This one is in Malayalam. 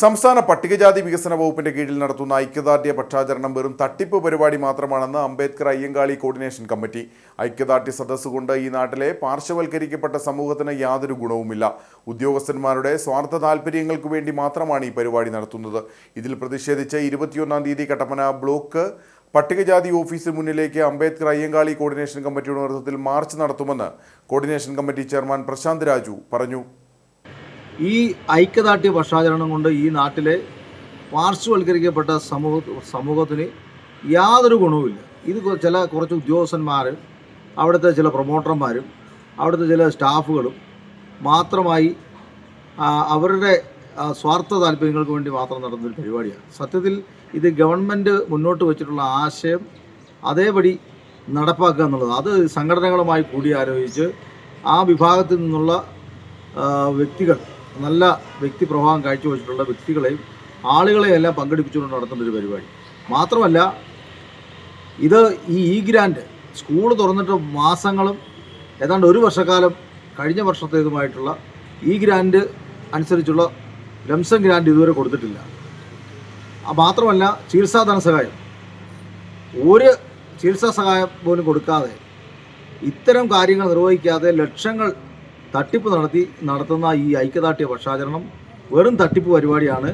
സംസ്ഥാന പട്ടികജാതി വികസന വകുപ്പിന്റെ കീഴിൽ നടത്തുന്ന ഐക്യദാർഢ്യ പക്ഷാചരണം വെറും തട്ടിപ്പ് പരിപാടി മാത്രമാണെന്ന് അംബേദ്കർ അയ്യങ്കാളി കോർഡിനേഷൻ കമ്മിറ്റി. ഐക്യദാർഢ്യ സദസ്സ് കൊണ്ട് ഈ നാട്ടിലെ പാർശ്വവൽക്കരിക്കപ്പെട്ട സമൂഹത്തിന് യാതൊരു ഗുണവുമില്ല. ഉദ്യോഗസ്ഥന്മാരുടെ സ്വാർത്ഥ താൽപ്പര്യങ്ങൾക്ക് വേണ്ടി മാത്രമാണ് ഈ പരിപാടി നടത്തുന്നത്. ഇതിൽ പ്രതിഷേധിച്ച് ഇരുപത്തിയൊന്നാം തീയതി കട്ടപ്പന ബ്ലോക്ക് പട്ടികജാതി ഓഫീസിന് മുന്നിലേക്ക് അംബേദ്കർ അയ്യങ്കാളി കോർഡിനേഷൻ കമ്മിറ്റിയുടെ നേതൃത്വത്തിൽ മാർച്ച് നടത്തുമെന്ന് coordination committee chairman Prashanth Raju പറഞ്ഞു. ഈ ഐക്യദാർഢ്യ പക്ഷാചരണം കൊണ്ട് ഈ നാട്ടിലെ പാർശ്വവൽക്കരിക്കപ്പെട്ട സമൂഹ സമൂഹത്തിന് യാതൊരു ഗുണവുമില്ല. ഇത് ചില കുറച്ച് ഉദ്യോഗസ്ഥന്മാർ അവിടുത്തെ ചില പ്രൊമോട്ടർമാരും അവിടുത്തെ ചില സ്റ്റാഫുകളും മാത്രമായി അവരുടെ സ്വാർത്ഥ താല്പര്യങ്ങൾക്ക് വേണ്ടി മാത്രം നടന്നൊരു പരിപാടിയാണ്. സത്യത്തിൽ ഇത് ഗവൺമെന്റ് മുന്നോട്ട് വെച്ചിട്ടുള്ള ആശയം അതേപടി നടപ്പാക്കുക എന്നുള്ളത്. അത് സംഘടനകളുമായി കൂടിയാലോചിച്ച് ആ വിഭാഗത്തിൽ നിന്നുള്ള വ്യക്തികൾ നല്ല വ്യക്തിപ്രഭാവം കാഴ്ചവെച്ചിട്ടുള്ള വ്യക്തികളെയും ആളുകളെയും എല്ലാം പങ്കെടുപ്പിച്ചുകൊണ്ട് നടത്തുന്ന ഒരു പരിപാടി. മാത്രമല്ല ഇത് ഈ ഇ ഗ്രാൻഡ് സ്കൂൾ തുറന്നിട്ട് മാസങ്ങളും ഏതാണ്ട് ഒരു വർഷക്കാലം കഴിഞ്ഞ വർഷത്തേതുമായിട്ടുള്ള ഈ ഗ്രാൻഡ് അനുസരിച്ചുള്ള ലംസം ഗ്രാൻഡ് ഇതുവരെ കൊടുത്തിട്ടില്ല. മാത്രമല്ല ചികിത്സാ സഹായം. ഒരു ചികിത്സാ സഹായം പോലും കൊടുക്കാതെ ഇത്തരം കാര്യങ്ങൾ നിർവഹിക്കാതെ ലക്ഷങ്ങൾ തട്ടിപ്പ് നടത്തി നടത്തുന്ന ഈ ഐക്യദാർഢ്യ പക്ഷാചരണം വെറും തട്ടിപ്പ് പരിപാടിയാണ്.